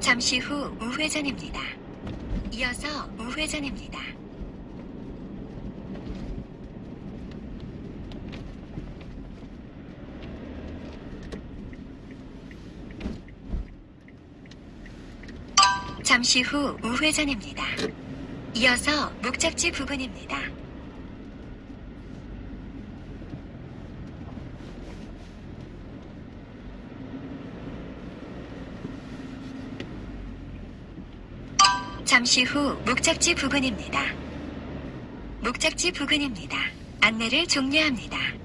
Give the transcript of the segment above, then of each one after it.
잠시 후 우회전입니다. 이어서 우회전입니다. 잠시 후 우회전입니다. 이어서 목적지 부근입니다. 잠시 후 목적지 부근입니다. 목적지 부근입니다. 안내를 종료합니다.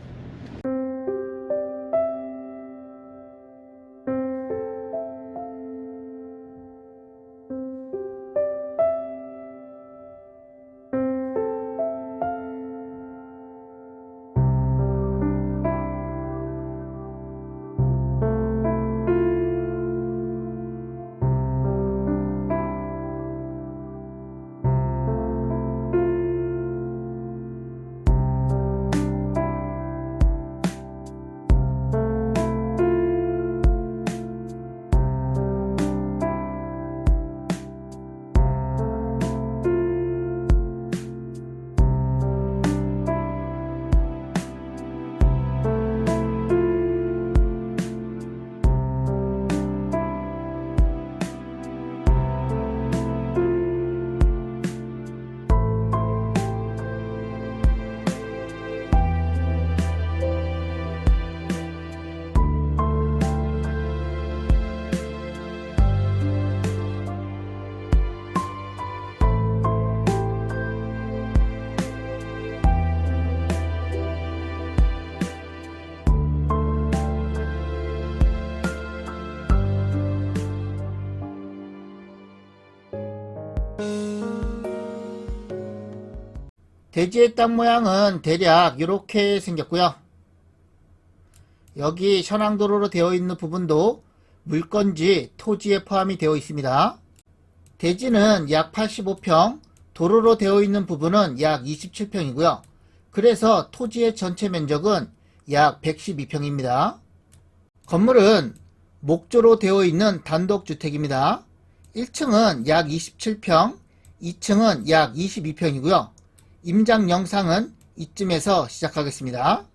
대지의 땅 모양은 대략 이렇게 생겼고요. 여기 현황도로로 되어 있는 부분도 물건지 토지에 포함이 되어 있습니다. 대지는 약 85평, 도로로 되어 있는 부분은 약 27평이고요. 그래서 토지의 전체 면적은 약 112평입니다. 건물은 목조로 되어 있는 단독주택입니다. 1층은 약 27평, 2층은 약 22평이고요. 임장 영상은 이쯤에서 시작하겠습니다.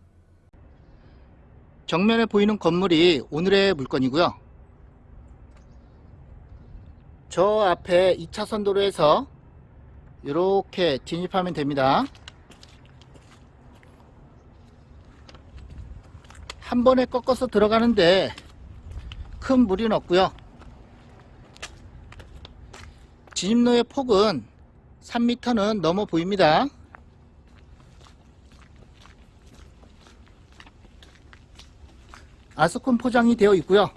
정면에 보이는 건물이 오늘의 물건이고요. 저 앞에 2차선 도로에서 이렇게 진입하면 됩니다. 한 번에 꺾어서 들어가는데 큰 무리는 없고요. 진입로의 폭은 3m는 넘어 보입니다. 아스콘 포장이 되어 있고요.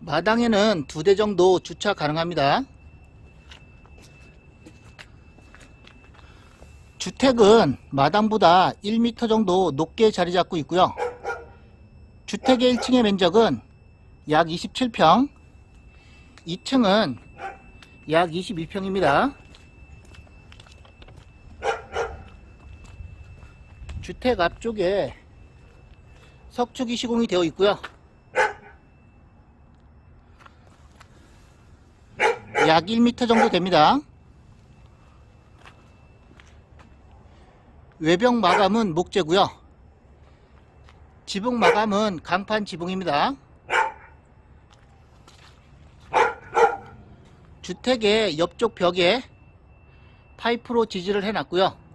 마당에는 두 대 정도 주차 가능합니다. 주택은 마당보다 1m 정도 높게 자리 잡고 있고요. 주택의 1층의 면적은 약 27평, 2층은 약 22평입니다. 주택 앞쪽에 석축이 시공이 되어 있고요. 약 1m 정도 됩니다. 외벽 마감은 목재고요. 지붕 마감은 강판 지붕입니다. 주택의 옆쪽 벽에 파이프로 지지를 해놨고요.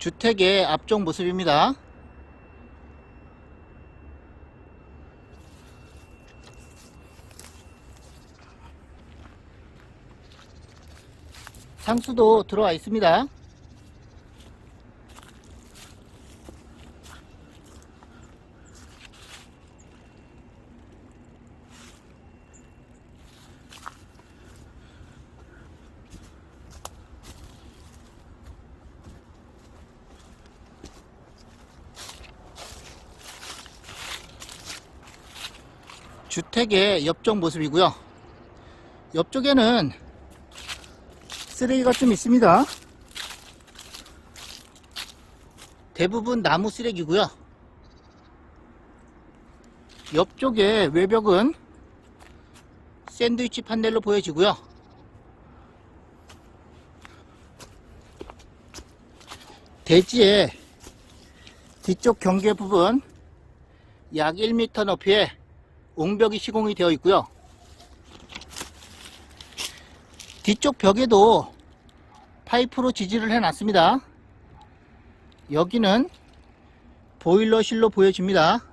주택의 앞쪽 모습입니다. 상수도 들어와 있습니다. 주택의 옆쪽 모습이고요. 옆쪽에는 쓰레기가 좀 있습니다. 대부분 나무 쓰레기고요. 옆쪽에 외벽은 샌드위치 판넬로 보여지고요. 대지의 뒤쪽 경계 부분 약 1m 높이의 옹벽이 시공이 되어 있고요. 뒤쪽 벽에도 파이프로 지지를 해 놨습니다. 여기는 보일러실로 보여집니다.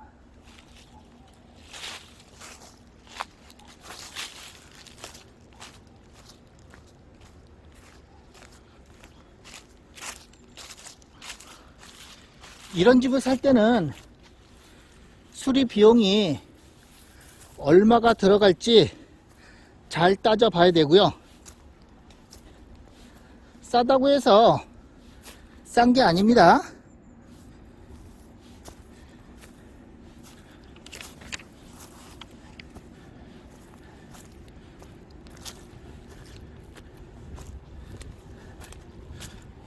이런 집을 살 때는 수리 비용이 얼마가 들어갈지 잘 따져 봐야 되고요. 싸다고 해서 싼 게 아닙니다.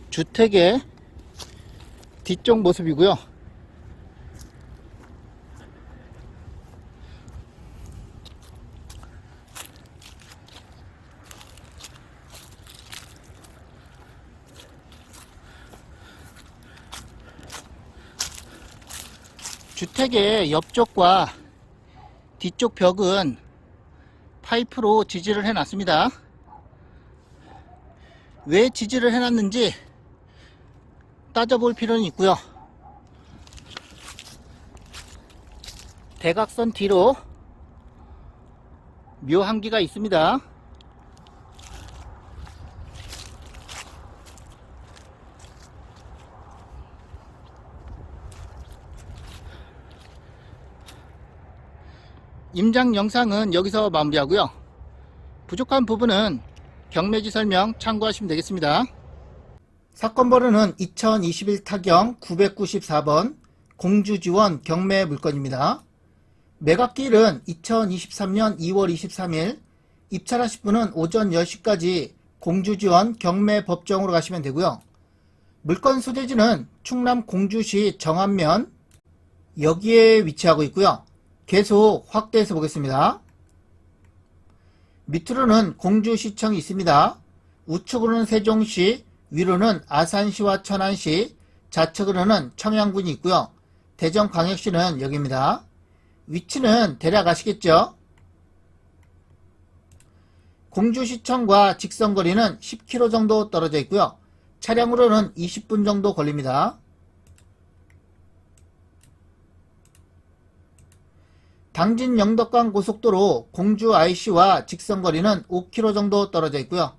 주택의 뒤쪽 모습이고요. 주택의 옆쪽과 뒤쪽 벽은 파이프로 지지를 해 놨습니다. 왜 지지를 해 놨는지 따져볼 필요는 있고요. 대각선 뒤로 묘한기가 있습니다. 임장 영상은 여기서 마무리하고요. 부족한 부분은 경매지 설명 참고하시면 되겠습니다. 사건 번호는 2021 타경 994번 공주지원 경매 물건입니다. 매각기일은 2023년 2월 23일 입찰하실 분은 오전 10시까지 공주지원 경매 법정으로 가시면 되고요. 물건 소재지는 충남 공주시 정안면 여기에 위치하고 있고요. 계속 확대해서 보겠습니다. 밑으로는 공주시청이 있습니다. 우측으로는 세종시, 위로는 아산시와 천안시, 좌측으로는 청양군이 있고요. 대전광역시는 여기입니다. 위치는 대략 아시겠죠? 공주시청과 직선거리는 10km 정도 떨어져 있고요. 차량으로는 20분 정도 걸립니다. 당진 영덕간 고속도로 공주 IC와 직선거리는 5km 정도 떨어져 있고요.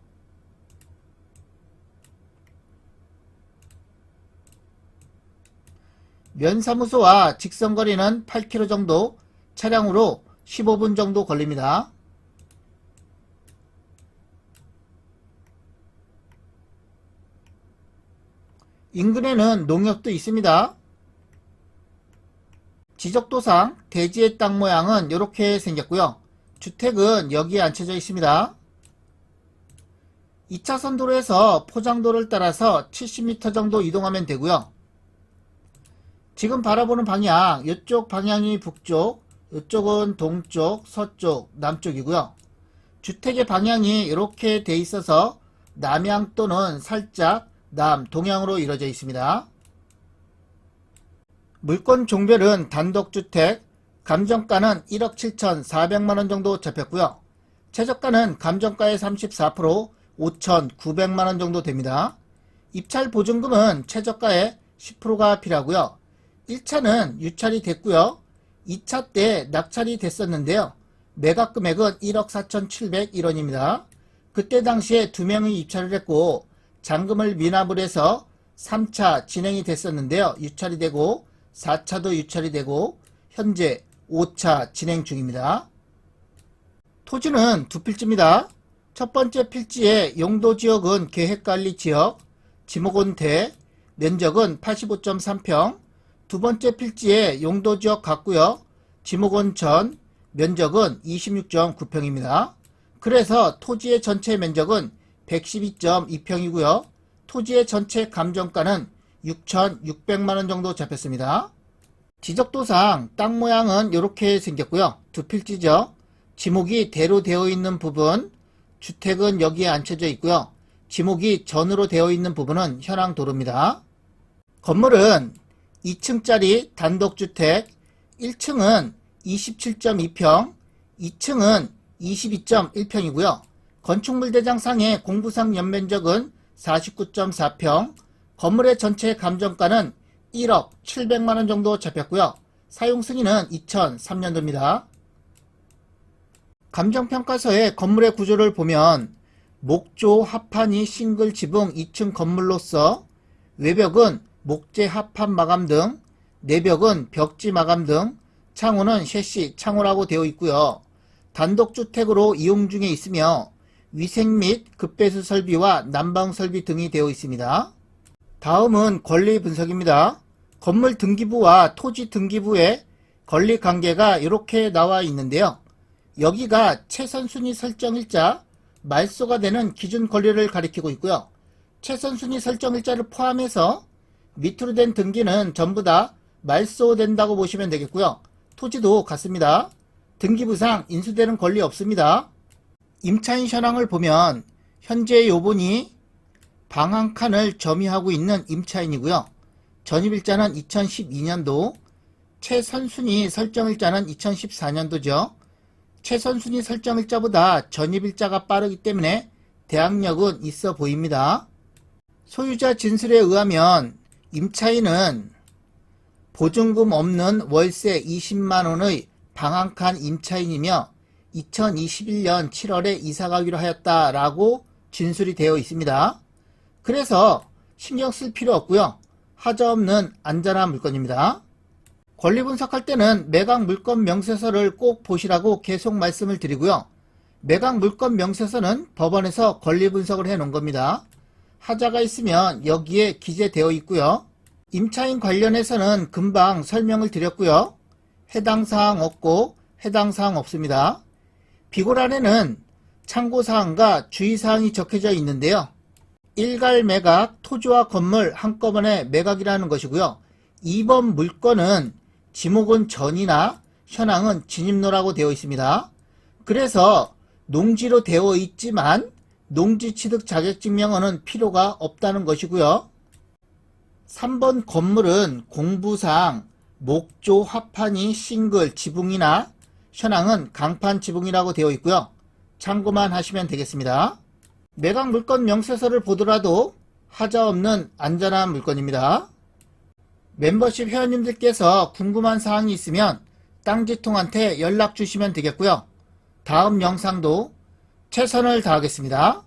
면사무소와 직선거리는 8km 정도, 차량으로 15분 정도 걸립니다. 인근에는 농협도 있습니다. 지적도상 대지의 땅 모양은 이렇게 생겼고요. 주택은 여기에 앉혀져 있습니다. 2차선 도로에서 포장도를 따라서 70m 정도 이동하면 되고요. 지금 바라보는 방향, 이쪽 방향이 북쪽, 이쪽은 동쪽, 서쪽, 남쪽이고요. 주택의 방향이 이렇게 돼 있어서 남향 또는 살짝 남, 동향으로 이루어져 있습니다. 물건 종별은 단독주택, 감정가는 1억 7,400만원 정도 잡혔고요. 최저가는 감정가의 34%, 5,900만원 정도 됩니다. 입찰 보증금은 최저가의 10%가 필요하고요. 1차는 유찰이 됐고요. 2차 때 낙찰이 됐었는데요. 매각 금액은 1억 4,701원입니다. 그때 당시에 두 명이 입찰을 했고 잔금을 미납을 해서 3차 진행이 됐었는데요. 유찰이 되고 4차도 유찰이 되고 현재 5차 진행 중입니다. 토지는 두 필지입니다. 첫 번째 필지의 용도 지역은 계획관리 지역, 지목은 대, 면적은 85.3평, 두 번째 필지의 용도 지역 같고요. 지목은 전, 면적은 26.9평입니다. 그래서 토지의 전체 면적은 112.2평이고요. 토지의 전체 감정가는 6,600만원 정도 잡혔습니다. 지적도상 땅 모양은 이렇게 생겼고요. 두 필지죠. 지목이 대로 되어 있는 부분, 주택은 여기에 앉혀져 있고요. 지목이 전으로 되어 있는 부분은 현황 도로입니다. 건물은 2층짜리 단독주택, 1층은 27.2평, 2층은 22.1평이고요. 건축물 대장 상의 공부상 연면적은 49.4평, 건물의 전체 감정가는 1억 700만원 정도 잡혔고요. 사용 승인은 2003년도입니다. 감정평가서의 건물의 구조를 보면 목조 합판이 싱글 지붕 2층 건물로서 외벽은 목재 합판 마감 등 내벽은 벽지 마감 등 창호는 셰시 창호라고 되어 있고요. 단독주택으로 이용 중에 있으며 위생 및 급배수 설비와 난방 설비 등이 되어 있습니다. 다음은 권리 분석입니다. 건물 등기부와 토지 등기부의 권리 관계가 이렇게 나와 있는데요. 여기가 최선순위 설정일자, 말소가 되는 기준 권리를 가리키고 있고요. 최선순위 설정일자를 포함해서 밑으로 된 등기는 전부 다 말소된다고 보시면 되겠고요. 토지도 같습니다. 등기부상 인수되는 권리 없습니다. 임차인 현황을 보면 현재 요분이 방한 칸을 점유하고 있는 임차인이고요. 전입일자는 2012년도, 최선순위 설정일자는 2014년도죠. 최선순위 설정일자보다 전입일자가 빠르기 때문에 대항력은 있어 보입니다. 소유자 진술에 의하면 임차인은 보증금 없는 월세 20만원의 방한칸 임차인이며 2021년 7월에 이사가기로 하였다라고 진술이 되어 있습니다. 그래서 신경 쓸 필요 없고요. 하자 없는 안전한 물건입니다. 권리 분석할 때는 매각 물건 명세서를 꼭 보시라고 계속 말씀을 드리고요. 매각 물건 명세서는 법원에서 권리 분석을 해 놓은 겁니다. 하자가 있으면 여기에 기재되어 있고요. 임차인 관련해서는 금방 설명을 드렸고요. 해당 사항 없고 해당 사항 없습니다. 비고란에는 참고사항과 주의사항이 적혀져 있는데요. 일갈 매각, 토지와 건물 한꺼번에 매각이라는 것이고요. 2번 물건은 지목은 전이나 현황은 진입로라고 되어 있습니다. 그래서 농지로 되어 있지만 농지 취득 자격증명은 필요가 없다는 것이고요. 3번 건물은 공부상 목조 합판이 싱글 지붕이나 현황은 강판 지붕이라고 되어 있고요. 참고만 하시면 되겠습니다. 매각 물건 명세서를 보더라도 하자 없는 안전한 물건입니다. 멤버십 회원님들께서 궁금한 사항이 있으면 땅지통한테 연락 주시면 되겠고요. 다음 영상도 최선을 다하겠습니다.